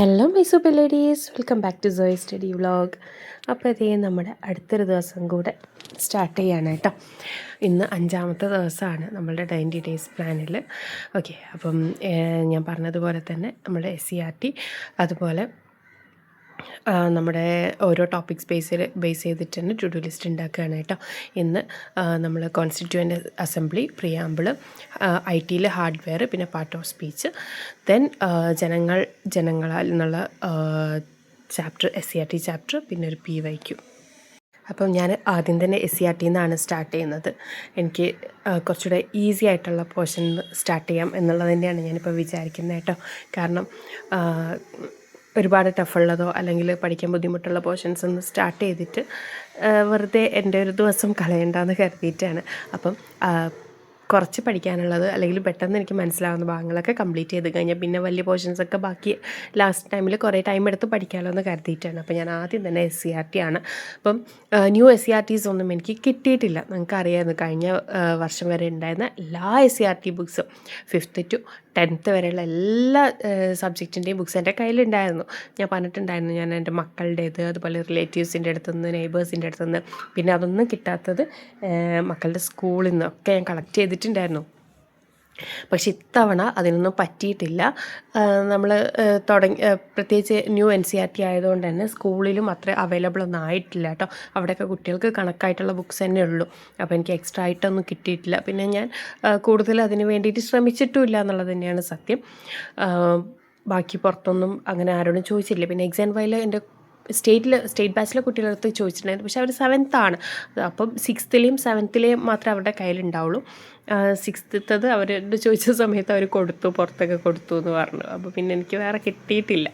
Hello my super ladies welcome back to Joy study vlog. അപ്പോൾ ഇതേ നമ്മുടെ അടുത്തൊരു ദിവസം കൂടെ സ്റ്റാർട്ട് ചെയ്യാണ് കേട്ടോ. ഇന്ന് അഞ്ചാമത്തെ ദിവസമാണ് നമ്മളുടെ നയന്റി ഡേയ്സ് പ്ലാനിൽ. ഓക്കെ അപ്പം ഞാൻ പറഞ്ഞതുപോലെ തന്നെ നമ്മുടെ എസ് സി ആർ ടി അതുപോലെ നമ്മുടെ ഓരോ ടോപ്പിക്സ് ബേസിൽ ബേസ് ചെയ്തിട്ട് തന്നെ ടു ഡു ലിസ്റ്റ് ഉണ്ടാക്കുകയാണ് കേട്ടോ. ഇന്ന് നമ്മൾ കോൺസ്റ്റിറ്റ്യൂവന്റ് അസംബ്ലി പ്രിയാമ്പിൾ ഐ ടിയിൽ ഹാർഡ്വെയർ പിന്നെ പാർട്ട് ഓഫ് സ്പീച്ച് ദെൻ ജനങ്ങൾ ജനങ്ങളാൽ എന്നുള്ള chapter S C R T chapter പിന്നെ ഒരു പി വൈ ക്യു അപ്പം ഞാൻ ആദ്യം തന്നെ എസ് സി ആർ ടിയിൽ നിന്നാണ് സ്റ്റാർട്ട് ചെയ്യുന്നത്. എനിക്ക് കുറച്ചുകൂടെ ഈസി ആയിട്ടുള്ള പോർഷൻ സ്റ്റാർട്ട് ചെയ്യാം എന്നുള്ളത് തന്നെയാണ് ഞാനിപ്പോൾ വിചാരിക്കുന്നത് കേട്ടോ. കാരണം ഒരുപാട് ടഫുള്ളതോ അല്ലെങ്കിൽ പഠിക്കാൻ ബുദ്ധിമുട്ടുള്ള പോർഷൻസ് ഒന്ന് സ്റ്റാർട്ട് ചെയ്തിട്ട് വെറുതെ എന്റെ ഒരു ദിവസം കളയണ്ടെന്ന് കരുതിയിട്ടാണ്. അപ്പം കുറച്ച് പഠിക്കാനുള്ളത് അല്ലെങ്കിൽ പെട്ടെന്ന് എനിക്ക് മനസ്സിലാവുന്ന ഭാഗങ്ങളൊക്കെ കംപ്ലീറ്റ് ചെയ്ത് കഴിഞ്ഞാൽ പിന്നെ വലിയ പോർഷൻസൊക്കെ ബാക്കി ലാസ്റ്റ് ടൈമിൽ കുറേ ടൈം എടുത്ത് പഠിക്കാമല്ലോ എന്ന് കരുതിയിട്ടാണ്. അപ്പോൾ ഞാൻ ആദ്യം തന്നെ എസ് സി ആർ ടി ആണ്. അപ്പം new S C R Ts ഒന്നും എനിക്ക് കിട്ടിയിട്ടില്ല. നിങ്ങൾക്ക് അറിയാമായിരുന്നു കഴിഞ്ഞ വർഷം വരെ ഉണ്ടായിരുന്ന എല്ലാ എസ് സി ആർ ടി ബുക്സും ഫിഫ്ത്ത് ടു ടെൻത്ത് വരെയുള്ള എല്ലാ സബ്ജക്റ്റിന്റെയും ബുക്ക്സ് എന്റെ കയ്യിലുണ്ടായിരുന്നു. ഞാൻ പറഞ്ഞിട്ടുണ്ടായിരുന്നു ഞാൻ എന്റെ മക്കളുടേത് അതുപോലെ റിലേറ്റീവ്സിന്റെ അടുത്തുനിന്ന് നെയ്ബേഴ്സിന്റെ അടുത്തുനിന്ന്. പിന്നെ അതൊന്നും കിട്ടാത്തത് മക്കളുടെ സ്കൂളിൽ നിന്നൊക്കെ ഞാൻ കളക്ട് ചെയ്തിട്ടുണ്ടായിരുന്നു. പക്ഷെ ഇത്തവണ അതിനൊന്നും പറ്റിയിട്ടില്ല. നമ്മൾ തുടങ്ങി പ്രത്യേകിച്ച് new N C R T ആയതുകൊണ്ട് തന്നെ സ്കൂളിലും അത്ര അവൈലബിൾ ഒന്നും ആയിട്ടില്ല കേട്ടോ. അവിടെയൊക്കെ കുട്ടികൾക്ക് കണക്കായിട്ടുള്ള ബുക്ക്സ് തന്നെ ഉള്ളൂ. അപ്പോൾ എനിക്ക് എക്സ്ട്രാ ആയിട്ടൊന്നും കിട്ടിയിട്ടില്ല. പിന്നെ ഞാൻ കൂടുതൽ അതിന് വേണ്ടിയിട്ട് ശ്രമിച്ചിട്ടുമില്ല എന്നുള്ളത് തന്നെയാണ് സത്യം. ബാക്കി പുറത്തൊന്നും അങ്ങനെ ആരോടും ചോദിച്ചില്ല പിന്നെ എക്സാം വൈൽ എന്റെ സ്റ്റേറ്റിൽ സ്റ്റേറ്റ് ബാച്ചിലെ കുട്ടികളടുത്ത് ചോദിച്ചിട്ടുണ്ടായിരുന്നു. പക്ഷേ അവർ സെവൻത്ത് ആണ്. അപ്പം സിക്സ്ത്തിലെയും സെവൻത്തിലെയും മാത്രമേ അവരുടെ കയ്യിലുണ്ടാവുള്ളൂ. സിക്സ്ത്തത് അവരോട് ചോദിച്ച സമയത്ത് അവർ കൊടുത്തു പുറത്തൊക്കെ കൊടുത്തു എന്ന് പറഞ്ഞു. അപ്പോൾ പിന്നെ എനിക്ക് വേറെ കിട്ടിയിട്ടില്ല.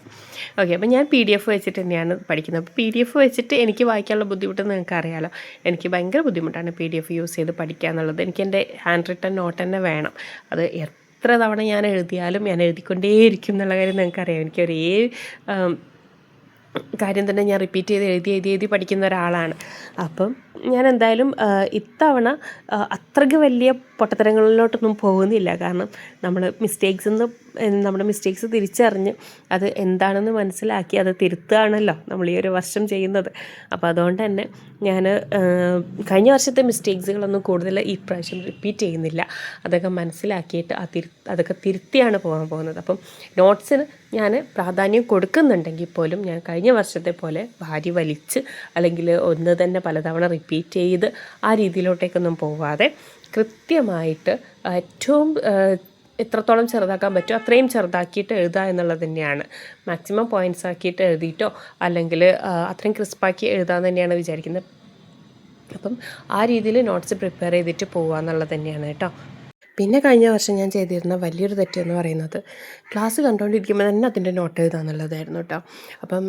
ഓക്കെ അപ്പോൾ ഞാൻ പി ഡി എഫ് വെച്ചിട്ട് തന്നെയാണ് പഠിക്കുന്നത്. അപ്പോൾ പി ഡി എഫ് വെച്ചിട്ട് എനിക്ക് വായിക്കാനുള്ള ബുദ്ധിമുട്ട് നിങ്ങൾക്ക് അറിയാമല്ലോ എനിക്ക് ഭയങ്കര ബുദ്ധിമുട്ടാണ് പി ഡി എഫ് യൂസ് ചെയ്ത് പഠിക്കുക എന്നുള്ളത്. എനിക്ക് എന്റെ ഹാൻഡ് റിട്ടൺ നോട്ട് തന്നെ വേണം. അത് എത്ര തവണ ഞാൻ എഴുതിയാലും ഞാൻ എഴുതിക്കൊണ്ടേയിരിക്കും എന്നുള്ള കാര്യം നിങ്ങൾക്കറിയാം എനിക്ക് ഒരേ ആം, കാര്യം തന്നെ ഞാൻ റിപ്പീറ്റ് ചെയ്ത് എഴുതി എഴുതി എഴുതി പഠിക്കുന്ന ഒരാളാണ്. അപ്പം ഞാൻ എന്തായാലും ഇത്തവണ അത്രയ്ക്ക് വലിയ പൊട്ടത്തരങ്ങളിലോട്ടൊന്നും പോകുന്നില്ല. കാരണം നമ്മൾ മിസ്റ്റേക്സ് നിന്ന് നമ്മുടെ മിസ്റ്റേക്സ് തിരിച്ചറിഞ്ഞ് അത് എന്താണെന്ന് മനസ്സിലാക്കി അത് തിരുത്തുകയാണല്ലോ നമ്മൾ ഈ ഒരു വർഷം ചെയ്യുന്നത്. അപ്പോൾ അതുകൊണ്ട് തന്നെ ഞാൻ കഴിഞ്ഞ വർഷത്തെ മിസ്റ്റേക്സുകളൊന്നും കൂടുതൽ ഈ പ്രാവശ്യം റിപ്പീറ്റ് ചെയ്യുന്നില്ല. അതൊക്കെ മനസ്സിലാക്കിയിട്ട് ആ തിരു അതൊക്കെ തിരുത്തിയാണ് പോകാൻ പോകുന്നത്. അപ്പം നോട്ട്സിന് ഞാൻ പ്രാധാന്യം കൊടുക്കുന്നുണ്ടെങ്കിൽ പോലും ഞാൻ കഴിഞ്ഞ വർഷത്തെ പോലെ ഭാര്യ വലിച്ച് അല്ലെങ്കിൽ ഒന്ന് തന്നെ പലതവണ റിപ്പീറ്റ് ചെയ്ത് ആ രീതിയിലോട്ടേക്കൊന്നും പോവാതെ കൃത്യമായിട്ട് ഏറ്റവും എത്രത്തോളം ചെറുതാക്കാൻ പറ്റുമോ അത്രയും ചെറുതാക്കിയിട്ട് എഴുതുക എന്നുള്ളത് തന്നെയാണ്. മാക്സിമം പോയിന്റ്സ് ആക്കിയിട്ട് എഴുതിയിട്ടോ അല്ലെങ്കിൽ അത്രയും ക്രിസ്പാക്കി എഴുതാമെന്ന് തന്നെയാണ് വിചാരിക്കുന്നത്. അപ്പം ആ രീതിയിൽ നോട്ട്സ് പ്രിപ്പയർ ചെയ്തിട്ട് പോകുക എന്നുള്ളത് തന്നെയാണ് കേട്ടോ. പിന്നെ കഴിഞ്ഞ വർഷം ഞാൻ ചെയ്തിരുന്ന വലിയൊരു തെറ്റെന്ന് പറയുന്നത് ക്ലാസ് കണ്ടുകൊണ്ടിരിക്കുമ്പോൾ തന്നെ അതിന്റെ നോട്ട് എഴുതാന്നുള്ളതായിരുന്നു കേട്ടോ അപ്പം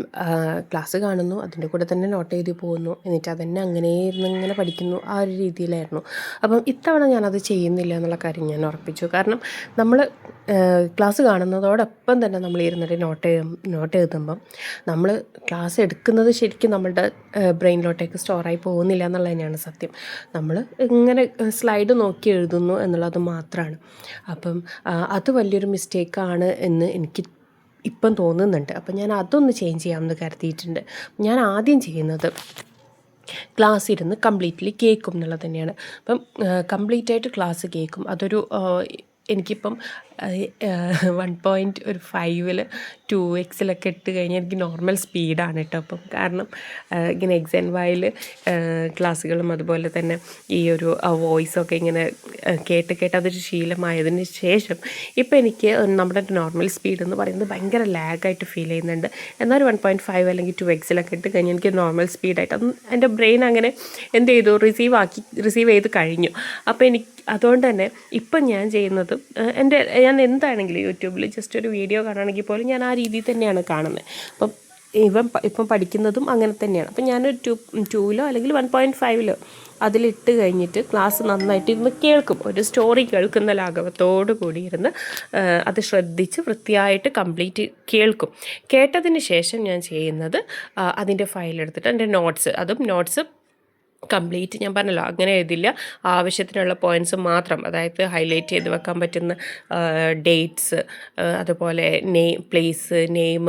ക്ലാസ് കാണുന്നു അതിന്റെ കൂടെ തന്നെ നോട്ട് എഴുതി പോകുന്നു എന്നിട്ട് അതന്നെ അങ്ങനെ ഇരുന്ന് ഇങ്ങനെ പഠിക്കുന്നു ആ ഒരു രീതിയിലായിരുന്നു. അപ്പം ഇത്തവണ ഞാനത് ചെയ്യുന്നില്ല എന്നുള്ള കാര്യം ഞാൻ ഉറപ്പിച്ചു. കാരണം നമ്മൾ ക്ലാസ് കാണുന്നതോടൊപ്പം തന്നെ നമ്മൾ ഇരുന്നിട്ട് നോട്ട് നോട്ട് എഴുതുമ്പം നമ്മൾ ക്ലാസ് എടുക്കുന്നത് ശരിക്കും നമ്മളുടെ ബ്രെയിനിലോട്ടേക്ക് സ്റ്റോറായി പോകുന്നില്ല എന്നുള്ളതന്നെയാണ് സത്യം. നമ്മൾ ഇങ്ങനെ സ്ലൈഡ് നോക്കി എഴുതുന്നു എന്നുള്ളത് മാത്രമാണ് അപ്പം അത് വലിയൊരു മിസ്റ്റേക്കാണ് എന്ന് എനിക്ക് ഇപ്പം തോന്നുന്നുണ്ട്. അപ്പം ഞാൻ അതൊന്ന് ചേഞ്ച് ചെയ്യാമെന്ന് കരുതിയിട്ടുണ്ട്. ഞാൻ ആദ്യം ചെയ്യുന്നത് ക്ലാസ് ഇരുന്ന് കംപ്ലീറ്റ്ലി കേൾക്കും എന്നുള്ളത് തന്നെയാണ്. അപ്പം കംപ്ലീറ്റ് ആയിട്ട് ക്ലാസ് കേൾക്കും. അതൊരു എനിക്കിപ്പം വൺ പോയിന്റ് ഒരു ഫൈവിൽ ടു എക്സിലൊക്കെ ഇട്ട് കഴിഞ്ഞാൽ എനിക്ക് നോർമൽ സ്പീഡാണ് കേട്ടോ അപ്പം. കാരണം ഇങ്ങനെ എക്സാം വായിൽ ക്ലാസ്സുകളും അതുപോലെ തന്നെ ഈ ഒരു വോയിസൊക്കെ ഇങ്ങനെ കേട്ട് കേട്ട് അതൊരു ശീലമായതിന് ശേഷം ഇപ്പം എനിക്ക് നമ്മുടെ നോർമൽ സ്പീഡ് എന്ന് പറയുന്നത് ഭയങ്കര ലാഗായിട്ട് ഫീൽ ചെയ്യുന്നുണ്ട്. എന്നാൽ വൺ പോയിന്റ് ഫൈവ് അല്ലെങ്കിൽ ടു എക്സിലൊക്കെ ഇട്ട് കഴിഞ്ഞാൽ എനിക്ക് നോർമൽ സ്പീഡായിട്ട് അത് എന്റെ ബ്രെയിൻ അങ്ങനെ എന്ത് ചെയ്തു? റിസീവ് ആക്കി റിസീവ് ചെയ്ത് കഴിഞ്ഞു. അപ്പോൾ എനിക്ക് അതുകൊണ്ട് തന്നെ ഇപ്പം ഞാൻ ചെയ്യുന്നത് എന്റെ ഞാൻ എന്താണെങ്കിലും യൂട്യൂബിൽ ജസ്റ്റ് ഒരു വീഡിയോ കാണുകയാണെങ്കിൽ പോലും ഞാൻ ആ രീതിയിൽ തന്നെയാണ് കാണുന്നത്. അപ്പം ഇവൻ ഇപ്പം പഠിക്കുന്നതും അങ്ങനെ തന്നെയാണ്. അപ്പം ഞാനൊരു ടു ടൂവിലോ അല്ലെങ്കിൽ വൺ പോയിന്റ് ഫൈവിലോ അതിലിട്ട് കഴിഞ്ഞിട്ട് ക്ലാസ് നന്നായിട്ട് ഇരുന്ന് കേൾക്കും. ഒരു സ്റ്റോറി കേൾക്കുന്ന ലാഘവത്തോടു കൂടി ഇരുന്ന് അത് ശ്രദ്ധിച്ച് വൃത്തിയായിട്ട് കംപ്ലീറ്റ് കേൾക്കും. കേട്ടതിന് ശേഷം ഞാൻ ചെയ്യുന്നത് അതിന്റെ ഫയൽ എടുത്തിട്ട് എന്റെ നോട്ട്സ് അതും നോട്ട്സ് കംപ്ലീറ്റ് ഞാൻ പറഞ്ഞല്ലോ അങ്ങനെ എഴുതില്ല. ആവശ്യത്തിനുള്ള പോയിന്റ്സ് മാത്രം അതായത് ഹൈലൈറ്റ് ചെയ്ത് വെക്കാൻ പറ്റുന്ന ഡേറ്റ്സ് അതുപോലെ നെയ് പ്ലേസ് നെയിം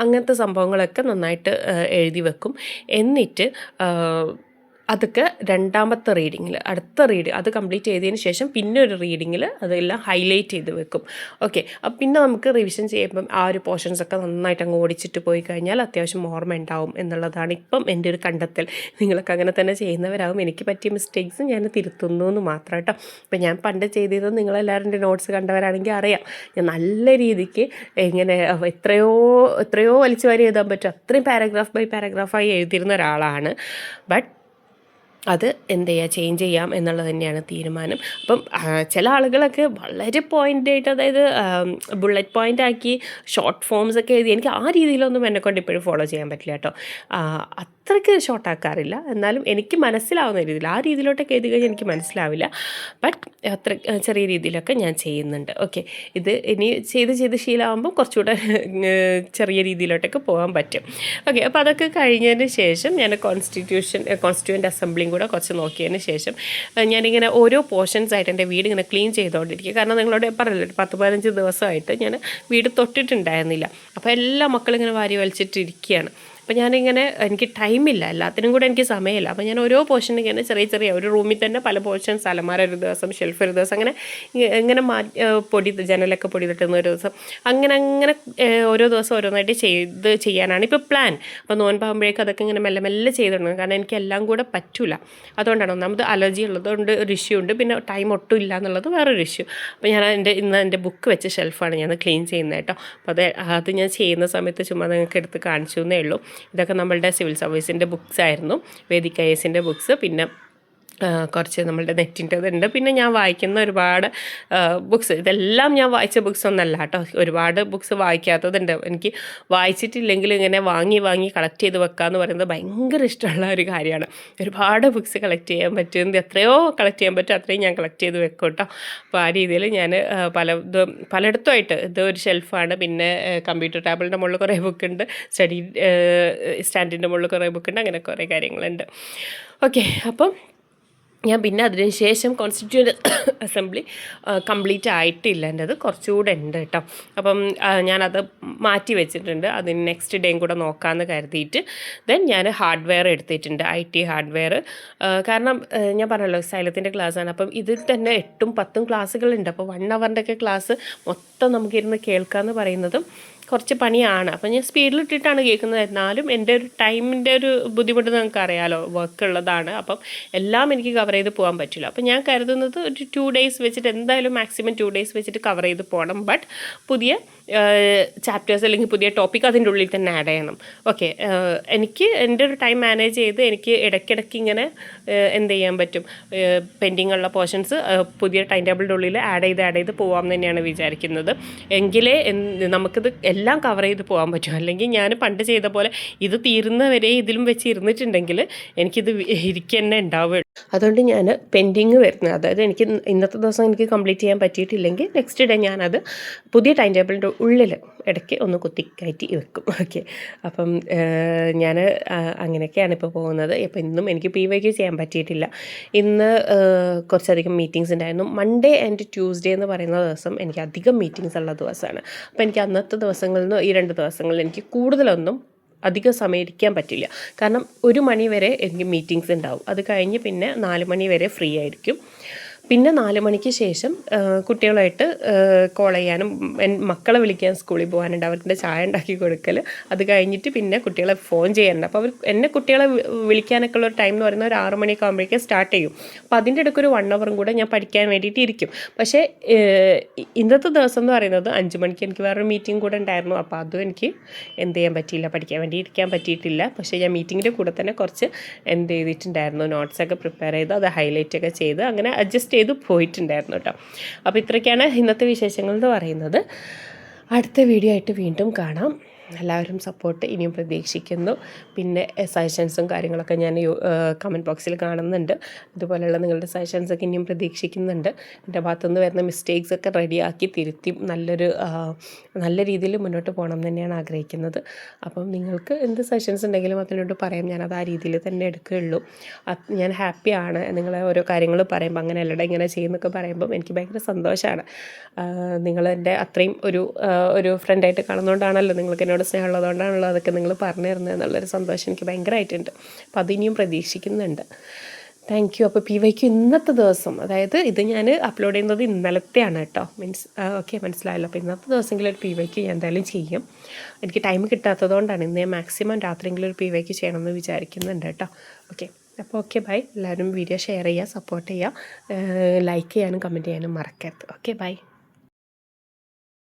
അങ്ങനത്തെ സംഭവങ്ങളൊക്കെ നന്നായിട്ട് എഴുതി വെക്കും. എന്നിട്ട് അതൊക്കെ രണ്ടാമത്തെ റീഡിങ്ങിൽ അടുത്ത റീഡ് അത് കംപ്ലീറ്റ് ചെയ്തതിന് ശേഷം പിന്നെ ഒരു റീഡിങ്ങിൽ അതെല്ലാം ഹൈലൈറ്റ് ചെയ്ത് വെക്കും. ഓക്കെ അപ്പം പിന്നെ നമുക്ക് റിവിഷൻ ചെയ്യുമ്പം ആ ഒരു പോർഷൻസ് ഒക്കെ നന്നായിട്ട് അങ്ങ് ഓടിച്ചിട്ട് പോയി കഴിഞ്ഞാൽ അത്യാവശ്യം ഓർമ്മ ഉണ്ടാവും എന്നുള്ളതാണ് ഇപ്പം എന്റെ ഒരു കണ്ടെത്തൽ. നിങ്ങളൊക്കെ അങ്ങനെ തന്നെ ചെയ്യുന്നവരാകും എനിക്ക് പറ്റിയ മിസ്റ്റേക്സ് ഞാൻ തിരുത്തുന്നു എന്ന് മാത്രം കേട്ടോ. ഇപ്പം ഞാൻ പണ്ട് ചെയ്തത് നിങ്ങളെല്ലാവരും എന്റെ നോട്ട്സ് കണ്ടവരാണെങ്കിൽ അറിയാം. ഞാൻ നല്ല രീതിക്ക് എങ്ങനെ എത്രയോ എത്രയോ വലിച്ചു വാരി എഴുതാൻ പറ്റും. അത്രയും പാരഗ്രാഫ് ബൈ പാരഗ്രാഫായി എഴുതിയിരുന്ന ഒരാളാണ്. ബട്ട് അത് എന്ത് ചെയ്യുക ചേഞ്ച് ചെയ്യാം എന്നുള്ളത് തന്നെയാണ് തീരുമാനം. അപ്പം ചില ആളുകളൊക്കെ വളരെ പോയിന്റ് ആയിട്ട് അതായത് ബുള്ളറ്റ് പോയിന്റ് ആക്കി ഷോർട്ട് ഫോംസ് ഒക്കെ എഴുതി. എനിക്ക് ആ രീതിയിലൊന്നും എന്നെക്കൊണ്ട് ഇപ്പോഴും ഫോളോ ചെയ്യാൻ പറ്റില്ല കേട്ടോ. അത്രയ്ക്ക് ഷോർട്ടാക്കാറില്ല എന്നാലും എനിക്ക് മനസ്സിലാവുന്ന രീതിയിൽ ആ രീതിയിലോട്ടൊക്കെ എഴുതി കഴിഞ്ഞാൽ എനിക്ക് മനസ്സിലാവില്ല. ബട്ട് അത്ര ചെറിയ രീതിയിലൊക്കെ ഞാൻ ചെയ്യുന്നുണ്ട്. ഓക്കെ ഇത് ഇനി ചെയ്ത് ചെയ്ത് ശീലമാകുമ്പോൾ കുറച്ചുകൂടെ ചെറിയ രീതിയിലോട്ടൊക്കെ പോകാൻ പറ്റും. ഓക്കെ അപ്പോൾ അതൊക്കെ കഴിഞ്ഞതിന് ശേഷം ഞാൻ കോൺസ്റ്റിറ്റ്യൂഷൻ കോൺസ്റ്റിറ്റ്യൂന്റ് അസംബ്ലിയും കൂടെ കുറച്ച് നോക്കിയതിന് ശേഷം ഞാനിങ്ങനെ ഓരോ പോർഷൻസ് ആയിട്ട് എന്റെ വീട് ഇങ്ങനെ ക്ലീൻ ചെയ്തുകൊണ്ടിരിക്കുക. കാരണം നിങ്ങളോട് പറഞ്ഞില്ല ഒരു പത്ത് പതിനഞ്ച് ദിവസമായിട്ട് ഞാൻ വീട് തൊട്ടിട്ടുണ്ടായിരുന്നില്ല. അപ്പോൾ എല്ലാ മക്കളും ഇങ്ങനെ വാരി വലിച്ചിട്ടിരിക്കുകയാണ്. അപ്പോൾ ഞാനിങ്ങനെ എനിക്ക് ടൈമില്ല എല്ലാത്തിനും കൂടെ എനിക്ക് സമയമില്ല. അപ്പോൾ ഞാൻ ഓരോ പോർഷൻ ഇങ്ങനെ ചെറിയ ചെറിയ ഒരു റൂമിൽ തന്നെ പല പോർഷൻസ് അലമാര ഒരു ദിവസം ഷെൽഫ് ഒരു ദിവസം അങ്ങനെ ഇങ്ങനെ മാ പൊടി ജനലൊക്കെ പൊടി തട്ടുന്ന ഒരു ദിവസം. അങ്ങനെ അങ്ങനെ ഓരോ ദിവസം ഓരോന്നായിട്ട് ചെയ്ത് ചെയ്യാനാണ് ഇപ്പോൾ പ്ലാൻ അപ്പോൾ നോൻപാകുമ്പോഴേക്കും അതൊക്കെ ഇങ്ങനെ മെല്ലെ മെല്ലെ ചെയ്ത് തുടങ്ങും കാരണം എനിക്ക് എല്ലാം കൂടെ പറ്റില്ല അതുകൊണ്ടാണ് ഒന്നാമത് അലർജി ഉള്ളതുകൊണ്ട് ഒരു ഇഷ്യൂ ഉണ്ട്. പിന്നെ ടൈം ഒട്ടും ഇല്ല എന്നുള്ളത് വേറൊരു ഇഷ്യൂ അപ്പോൾ ഞാൻ എന്റെ ഇന്ന് എന്റെ ബുക്ക് വെച്ച ഷെൽഫാണ് ഞാൻ ക്ലീൻ ചെയ്യുന്നത് കേട്ടോ. അപ്പോൾ അത് അത് ഞാൻ ചെയ്യുന്ന സമയത്ത് ചുമ്മാ നിങ്ങൾക്ക് എടുത്ത് കാണിച്ചു എന്നേ ഉള്ളൂ. ഇതൊക്കെ നമ്മളുടെ സിവിൽ സർവീസിന്റെ ബുക്സ് ആയിരുന്നു വേദിക എസിന്റെ ബുക്സ് പിന്നെ കുറച്ച് നമ്മളുടെ നെറ്റിന്റെതുണ്ട്. പിന്നെ ഞാൻ വായിക്കുന്ന ഒരുപാട് ബുക്സ് ഇതെല്ലാം ഞാൻ വായിച്ച ബുക്സ് ഒന്നല്ല കേട്ടോ. ഒരുപാട് ബുക്സ് വായിക്കാത്തതുണ്ട്. എനിക്ക് വായിച്ചിട്ടില്ലെങ്കിൽ ഇങ്ങനെ വാങ്ങി വാങ്ങി കളക്ട് ചെയ്ത് വെക്കുക എന്ന് പറയുന്നത് ഭയങ്കര ഇഷ്ടമുള്ള ഒരു കാര്യമാണ്. ഒരുപാട് ബുക്സ് കളക്ട് ചെയ്യാൻ പറ്റുന്നത് എത്രയോ കളക്ട് ചെയ്യാൻ പറ്റും. അത്രയും ഞാൻ കളക്ട് ചെയ്ത് വെക്കും കേട്ടോ. അപ്പോൾ ആ രീതിയിൽ ഞാൻ പല ഇത് പലയിടത്തുമായിട്ട് ഇത് ഒരു ഷെൽഫാണ് പിന്നെ കമ്പ്യൂട്ടർ ടാബിളിന്റെ മുകളിൽ കുറേ ബുക്കുണ്ട് സ്റ്റഡി സ്റ്റാൻഡിന്റെ മുകളിൽ കുറേ ബുക്കുണ്ട് അങ്ങനെ കുറേ കാര്യങ്ങളുണ്ട്. ഓക്കെ അപ്പം ഞാൻ പിന്നെ അതിന് ശേഷം കോൺസ്റ്റിറ്റ്യൂന്റ് അസംബ്ലി കംപ്ലീറ്റ് ആയിട്ടില്ല. എന്റെ അത് കുറച്ചുകൂടെ ഉണ്ട് കേട്ടോ. അപ്പം ഞാനത് മാറ്റി വെച്ചിട്ടുണ്ട്. അതിന് നെക്സ്റ്റ് ഡേയും കൂടെ നോക്കാമെന്ന് കരുതിയിട്ട്. ദെൻ ഞാൻ ഹാർഡ്വെയർ എടുത്തിട്ടുണ്ട് ഐ ടി ഹാർഡ്വെയർ കാരണം ഞാൻ പറഞ്ഞല്ലോ സൈലത്തിന്റെ ആണ് അപ്പം ഇതിൽ തന്നെ എട്ടും പത്തും ക്ലാസ്സുകളുണ്ട്. അപ്പോൾ വൺ അവറിന്റെയൊക്കെ ക്ലാസ് മൊത്തം നമുക്കിരുന്ന് കേൾക്കാമെന്ന് പറയുന്നതും കുറച്ച് പണിയാണ്. അപ്പം ഞാൻ സ്പീഡിലിട്ടിട്ടാണ് കേൾക്കുന്നത്. എന്നാലും എന്റെ ഒരു ടൈമിന്റെ ഒരു ബുദ്ധിമുട്ട് നിങ്ങൾക്ക് അറിയാലോ വർക്ക് ഉള്ളതാണ് അപ്പം എല്ലാം എനിക്ക് കവർ ചെയ്ത് പോകാൻ പറ്റില്ല. അപ്പം ഞാൻ കരുതുന്നത് ഒരു ടു ഡേയ്സ് വെച്ചിട്ട് എന്തായാലും മാക്സിമം ടു ഡേയ്സ് വെച്ചിട്ട് കവർ ചെയ്ത് പോകണം. ബട്ട് പുതിയ ചാപ്റ്റേഴ്സ് അല്ലെങ്കിൽ പുതിയ ടോപ്പിക് അതിന്റെ ഉള്ളിൽ തന്നെ ആഡ് ചെയ്യണം. ഓക്കെ എനിക്ക് എന്റെ ഒരു ടൈം മാനേജ് ചെയ്ത് എനിക്ക് ഇടയ്ക്കിടയ്ക്ക് ഇങ്ങനെ എന്ത് ചെയ്യാൻ പറ്റും? പെൻഡിങ് ഉള്ള പോർഷൻസ് പുതിയ ടൈം ടേബിളിന്റെ ഉള്ളിൽ ആഡ് ചെയ്ത് ആഡ് ചെയ്ത് പോകാം തന്നെയാണ് വിചാരിക്കുന്നത്. എങ്കിലേ നമുക്കിത് എല്ലാം കവർ ചെയ്ത് പോകാൻ പറ്റും. അല്ലെങ്കിൽ ഞാൻ പണ്ട് ചെയ്ത പോലെ ഇത് തീരുന്നവരെ ഇതിലും വെച്ച് ഇരുന്നിട്ടുണ്ടെങ്കിൽ എനിക്കിത് ഇരിക്കുക തന്നെ ഉണ്ടാവുകയുള്ളൂ അതുകൊണ്ട് ഞാൻ പെൻഡിങ് വരുന്നത്. അതായത് എനിക്ക് ഇന്നത്തെ ദിവസം എനിക്ക് കംപ്ലീറ്റ് ചെയ്യാൻ പറ്റിയിട്ടില്ലെങ്കിൽ നെക്സ്റ്റ് ഡേ ഞാനത് പുതിയ ടൈം ടേബിളിന്റെ ഉള്ളിൽ ഇടയ്ക്ക് ഒന്ന് കുത്തി കയറ്റി വെക്കും. ഓക്കെ അപ്പം ഞാൻ അങ്ങനെയൊക്കെയാണ് ഇപ്പോൾ പോകുന്നത്. ഇപ്പം ഇന്നും എനിക്ക് പി വൈക്ക് ചെയ്യാൻ പറ്റിയിട്ടില്ല. ഇന്ന് കുറച്ചധികം മീറ്റിങ്സ് ഉണ്ടായിരുന്നു. മൺഡേ ആൻഡ് ട്യൂസ്ഡേ എന്ന് പറയുന്ന ദിവസം എനിക്ക് അധികം മീറ്റിങ്സ് ഉള്ള ദിവസമാണ്. അപ്പോൾ എനിക്ക് അന്നത്തെ ദിവസങ്ങളിൽ നിന്ന് ഈ രണ്ട് ദിവസങ്ങളിൽ എനിക്ക് കൂടുതലൊന്നും അധികം സമയം ഇരിക്കാൻ പറ്റില്ല. കാരണം ഒരു മണി വരെ എനിക്ക് മീറ്റിങ്സ് ഉണ്ടാവും. അത് കഴിഞ്ഞ് പിന്നെ നാല് മണി വരെ ഫ്രീ ആയിരിക്കും. പിന്നെ നാല് മണിക്ക് ശേഷം കുട്ടികളായിട്ട് കോൾ ചെയ്യാനും മക്കളെ വിളിക്കാൻ സ്കൂളിൽ പോകാനുണ്ട്. അവരുടെ ചായ ഉണ്ടാക്കി കൊടുക്കൽ അത് കഴിഞ്ഞിട്ട് പിന്നെ കുട്ടികളെ ഫോൺ ചെയ്യാനുണ്ട്. അപ്പോൾ അവർ എന്നെ കുട്ടികളെ വിളിക്കാനൊക്കെ ഉള്ള ഒരു ടൈം എന്ന് പറയുന്നത് ഒരു ആറ് മണിയൊക്കെ ആകുമ്പോഴേക്കും സ്റ്റാർട്ട് ചെയ്യും. അപ്പോൾ അതിന്റെ ഇടയ്ക്ക് ഒരു വൺ അവറും കൂടെ ഞാൻ പഠിക്കാൻ വേണ്ടിയിട്ട് ഇരിക്കും. പക്ഷേ ഇന്നത്തെ ദിവസം എന്ന് പറയുന്നത് അഞ്ച് മണിക്ക് എനിക്ക് വേറൊരു മീറ്റിംഗ് കൂടെ ഉണ്ടായിരുന്നു. അപ്പോൾ അതും എനിക്ക് എന്ത് ചെയ്യാൻ പറ്റിയില്ല പഠിക്കാൻ വേണ്ടി ഇരിക്കാൻ പറ്റിയിട്ടില്ല. പക്ഷേ ഞാൻ മീറ്റിങ്ങിന്റെ കൂടെ തന്നെ കുറച്ച് എന്ത് ചെയ്തിട്ടുണ്ടായിരുന്നു. നോട്ട്സൊക്കെ പ്രിപ്പയർ ചെയ്ത് അത് ഹൈലൈറ്റ് ഒക്കെ ചെയ്ത് അങ്ങനെ അഡ്ജസ്റ്റ് ചെയ്ത് പോയിട്ടുണ്ടായിരുന്നു കേട്ടോ. അപ്പോൾ ഇത്രയ്ക്കാണ് ഇന്നത്തെ വിശേഷങ്ങൾ എന്ന് പറയുന്നത്. അടുത്ത വീഡിയോ ആയിട്ട് വീണ്ടും കാണാം. എല്ലാവരും സപ്പോർട്ട് ഇനിയും പ്രതീക്ഷിക്കുന്നു. പിന്നെ സജഷൻസും കാര്യങ്ങളൊക്കെ ഞാൻ കമന്റ് ബോക്സിൽ കാണുന്നുണ്ട്. അതുപോലെയുള്ള നിങ്ങളുടെ സജഷൻസൊക്കെ ഇനിയും പ്രതീക്ഷിക്കുന്നുണ്ട്. എന്റെ ഭാഗത്തുനിന്ന് വരുന്ന മിസ്റ്റേക്സൊക്കെ റെഡിയാക്കി തിരുത്തി നല്ലൊരു നല്ല രീതിയിൽ മുന്നോട്ട് പോകണം തന്നെയാണ് ആഗ്രഹിക്കുന്നത്. അപ്പം നിങ്ങൾക്ക് എന്ത് സജഷൻസ് ഉണ്ടെങ്കിലും അതിനോട് പറയാം. ഞാനത് ആ രീതിയിൽ തന്നെ എടുക്കുകയുള്ളൂ. ഞാൻ ഹാപ്പിയാണ് നിങ്ങളെ ഓരോ കാര്യങ്ങൾ പറയുമ്പോൾ അങ്ങനെ അല്ലട ഇങ്ങനെ ചെയ്യുന്നൊക്കെ പറയുമ്പം എനിക്ക് ഭയങ്കര സന്തോഷമാണ് നിങ്ങളെന്റെ അത്രയും ഒരു ഒരു ഫ്രണ്ടായിട്ട് കാണുന്നതുകൊണ്ടാണല്ലോ നിങ്ങൾക്ക് എന്നോട് സ്നേഹമുള്ളതുകൊണ്ടാണല്ലോ അതൊക്കെ നിങ്ങൾ പറഞ്ഞു തരുന്നത് എന്നുള്ളൊരു സന്തോഷം എനിക്ക് ഭയങ്കരമായിട്ടുണ്ട്. അപ്പോൾ അതിനിയും പ്രതീക്ഷിക്കുന്നുണ്ട്. താങ്ക് യു അപ്പോൾ പി വൈക്ക് ഇന്നത്തെ ദിവസം അതായത് ഇത് ഞാൻ അപ്ലോഡ് ചെയ്യുന്നത് ഇന്നലത്തെയാണ് കേട്ടോ. മീൻസ് ഓക്കെ മനസ്സിലായല്ലോ. അപ്പോൾ ഇന്നത്തെ ദിവസമെങ്കിലും ഒരു പി വൈക്ക് ഞാൻ എന്തായാലും ചെയ്യും. എനിക്ക് ടൈം കിട്ടാത്തതുകൊണ്ടാണ് ഇന്ന് ഞാൻ മാക്സിമം രാത്രിയെങ്കിലും ഒരു പി വൈക്ക് ചെയ്യണമെന്ന് വിചാരിക്കുന്നുണ്ട് കേട്ടോ. ഓക്കെ അപ്പോൾ ഓക്കെ ബൈ എല്ലാവരും വീഡിയോ ഷെയർ ചെയ്യുക സപ്പോർട്ട് ചെയ്യുക. ലൈക്ക് ചെയ്യാനും കമന്റ് ചെയ്യാനും മറക്കരുത്. Okay bye